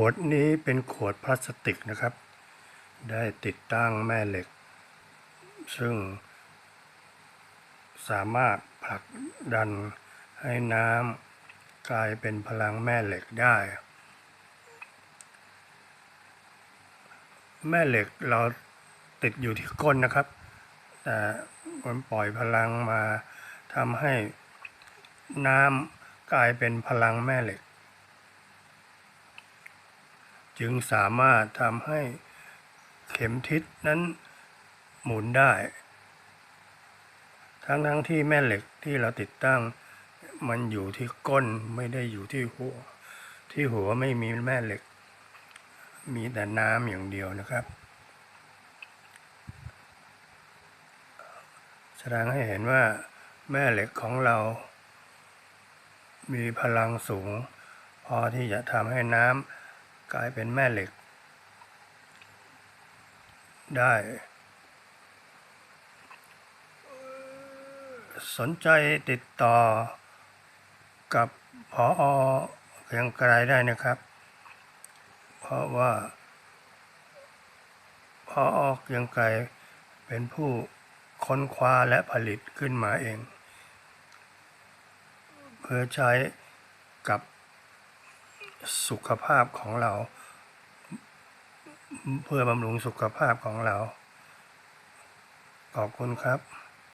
วดนี้เป็นขวดพลาสติกนะครับ ได้ติดตั้งแม่เหล็ก ซึ่งสามารถผลักดันให้น้ำกลายเป็นพลังแม่เหล็กได้ แม่เหล็กเราติดอยู่ที่ก้นนะครับ แต่มันปล่อยพลังมาทำให้น้ำกลายเป็นพลังแม่เหล็ก จึงสามารถทำให้เข็มทิศนั้นหมุนได้ ทั้งทั้งๆที่แม่เหล็กที่เราติดตั้ง มันอยู่ที่ก้นไม่ได้อยู่ที่หัว ที่หัวไม่มีแม่เหล็ก มีแต่น้ำอย่างเดียวนะครับ แสดงให้เห็นว่าแม่เหล็กของเรา มีพลังสูง พอที่จะทำให้น้ำ กลายเป็นแม่เหล็ก ได้ สนใจติดต่อกับพออเกียงไกรได้นะครับ เพราะว่าพออเกียงไกรเป็นผู้ค้นคว้าและผลิตขึ้นมาเอง เพื่อใช้กับ สุขภาพของเรา เพื่อบำรุงสุขภาพของเรา ขอบคุณครับ